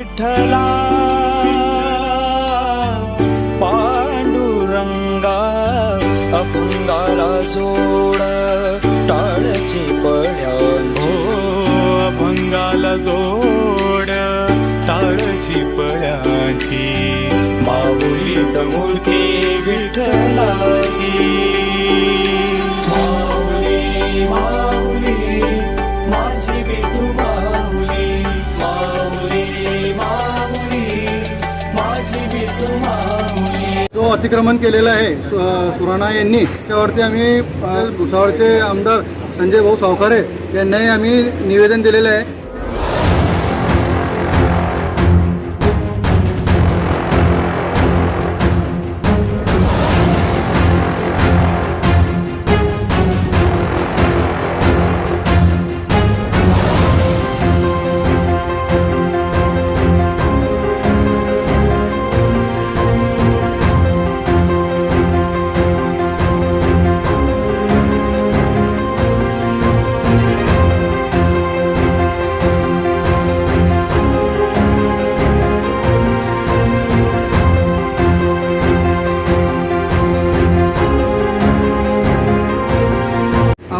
विठ्ठला पांडुरंगा अपंगाला जोड टाळचे पड्या हो अभंगाला जोड टाळची पळाची माऊली मूर्ती विठ्ठलाची. अतिक्रमण केलेलं आहे. सुराणा यांनी. त्यावरती आम्ही भुसावळचे आमदार संजय भाऊ सावकारे यांनाही आम्ही निवेदन दिलेलं आहे.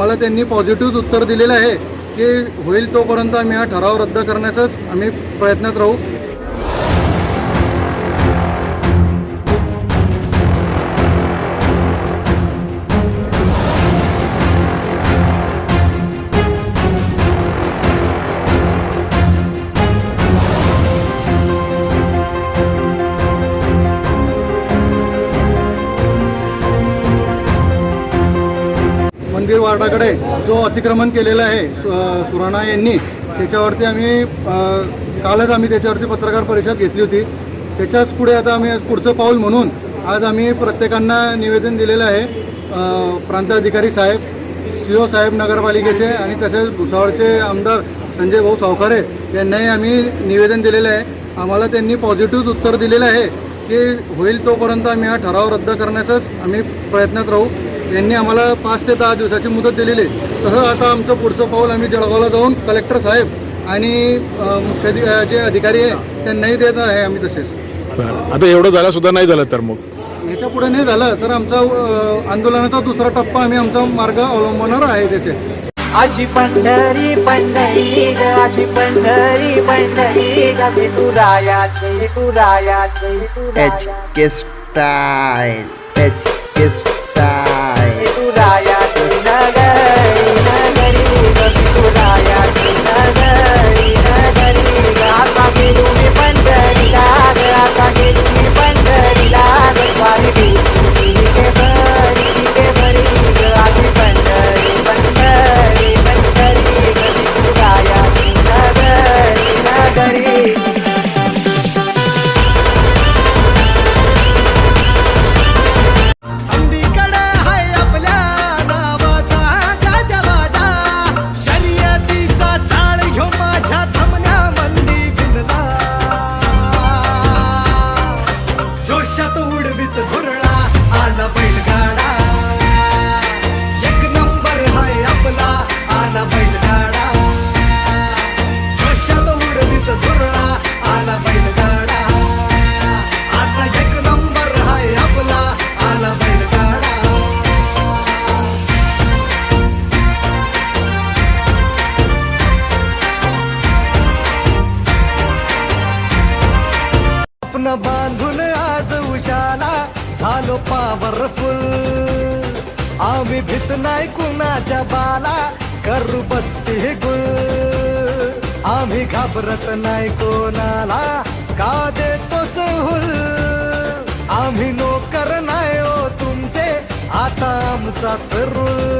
आम्हाला त्यांनी पॉझिटिव्ह उत्तर दिलेलं आहे की होईल तोपर्यंत आम्ही हा ठराव रद्द करण्याचाच आम्ही प्रयत्नात राहू. वार्डाकडे जो अतिक्रमण केलेलं आहे सु- सुराणा यांनी त्याच्यावरती आम्ही कालच आम्ही त्याच्यावरती पत्रकार परिषद घेतली होती. त्याच्याच पुढे आता आम्ही आज पुढचं पाऊल म्हणून आज आम्ही प्रत्येकांना निवेदन दिलेलं आहे. प्रांताधिकारी साहेब सी ओ साहेब नगरपालिकेचे आणि तसेच भुसावळचे आमदार संजय भाऊ सावकारे यांनाही आम्ही निवेदन दिलेलं आहे. आम्हाला त्यांनी पॉझिटिव्ह उत्तर दिलेलं आहे की होईल तोपर्यंत आम्ही हा ठराव रद्द करण्याचाच आम्ही प्रयत्नात राहू. यांनी आम्हाला पाच ते दहा दिवसाची मुदत दिलेली आहे. तसं आता आमचं पुढचं पाऊल आम्ही जळगावला जाऊन कलेक्टर साहेब आणि मुख्य जे अधिकारी आहे त्यांनाही देत आहे आम्ही तसेच. बरं. आता एवढं झालं सुद्धा नाही झालं तर मग? ह्याच्या पुढे नाही झालं तर आमचा आंदोलनाचा दुसरा टप्पा आम्ही आमचा मार्ग अवलंबणार आहे त्याचे. अशी पंढरी पंढरी ग अशी पंढरी पंढरी विठुरायाची विठुरायाची एच के स्टाईल एच स्वप्न बांधून आज उशाला झालो पावरफुल आम्ही भीत नाही कुणाच्या बाला करू बत्ती गुल. आम्ही घाबरत नाही कोणाला का देतो सहूल? आम्ही नोकर नाही हो तुमचे आता आमचाच रूल.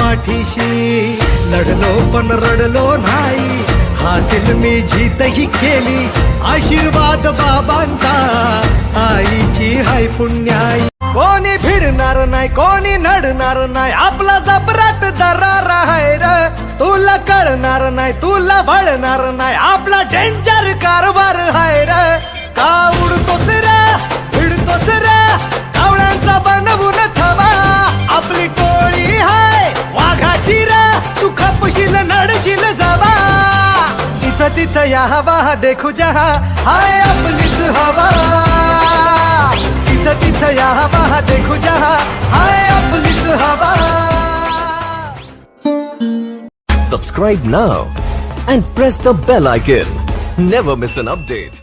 पाठीशी. लढलो पण रडलो नाही. हासिल मी जीतही केली. आशीर्वाद बाबांचा. आईची हाय पुण्याई. कोणी भिडणार नाही कोणी नडणार नाही. आपला जबराट दरार आहे र. तुला कळणार नाही तुला भळणार नाही. आपला डेंजर कारभार आहे र. का उडतो सिरा? खपशील नडशील जावा इथं तिथं या हवा देखू जहा, हाय आपलीच हवा तिथं तिथं या हवा देखू जहा, हाय आपलीच हवा Subscribe now and press the bell icon. Never miss an update.